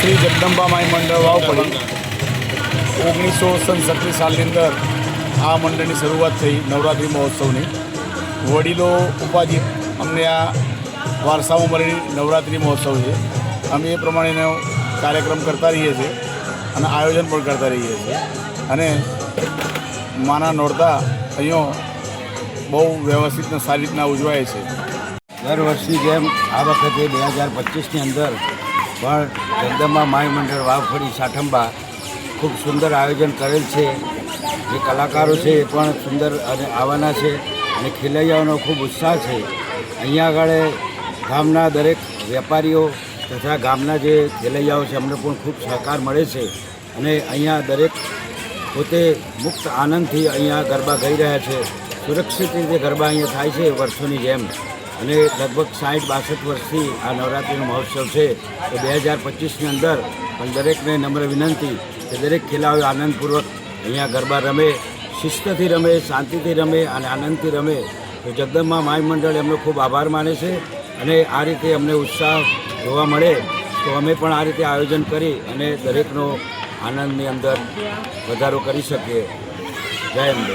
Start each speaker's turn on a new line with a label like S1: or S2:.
S1: શ્રી જગદંબા માઈ મંડળ વાવ પડી. ઓગણીસો સડસઠની સાલની અંદર આ મંડળની શરૂઆત થઈ નવરાત્રિ મહોત્સવની. વડીલો, ઉપાધિ, અમને આ વારસામાં મળેલી નવરાત્રિ મહોત્સવ છે. અમે એ પ્રમાણેનો કાર્યક્રમ કરતા રહીએ છીએ અને આયોજન પણ કરતા રહીએ છીએ. અને માના નોરતા અહીંયા બહુ વ્યવસ્થિત અને સારી રીતના ઉજવાય છે.
S2: દર વર્ષની જેમ આ વખતે બે હજાર પચીસની અંદર પણ જગદંબા માય મંડળ વાવફળી સાઠંબા ખૂબ સુંદર આયોજન કરેલ છે. જે કલાકારો છે એ પણ સુંદર અને આવવાના છે અને ખેલૈયાઓનો ખૂબ ઉત્સાહ છે. અહીંયા આગળ ગામના દરેક વેપારીઓ તથા ગામના જે ખેલૈયાઓ છે અમને પણ ખૂબ સહકાર મળે છે અને અહીંયા દરેક પોતે મુક્ત આનંદથી અહીંયા ગરબા ગઈ રહ્યા છે. સુરક્ષિત રીતે ગરબા અહીંયા થાય છે વર્ષોની જેમ. અને લગભગ સાઠ બાસઠ વર્ષથી આ નવરાત્રિનો મહોત્સવ છે. તો બે હજાર પચીસની અંદર પણ દરેકને નમ્ર વિનંતી કે દરેક ખેલાડીઓ આનંદપૂર્વક અહીંયા ગરબા રમે, શિસ્તથી રમે, શાંતિથી રમે અને આનંદથી રમે. તો જગદંબા માય મંડળ એમનો ખૂબ આભાર માને છે અને આ રીતે અમને ઉત્સાહ જોવા મળે તો અમે પણ આ રીતે આયોજન કરી અને દરેકનો આનંદની અંદર વધારો કરી શકીએ. જય અંબે.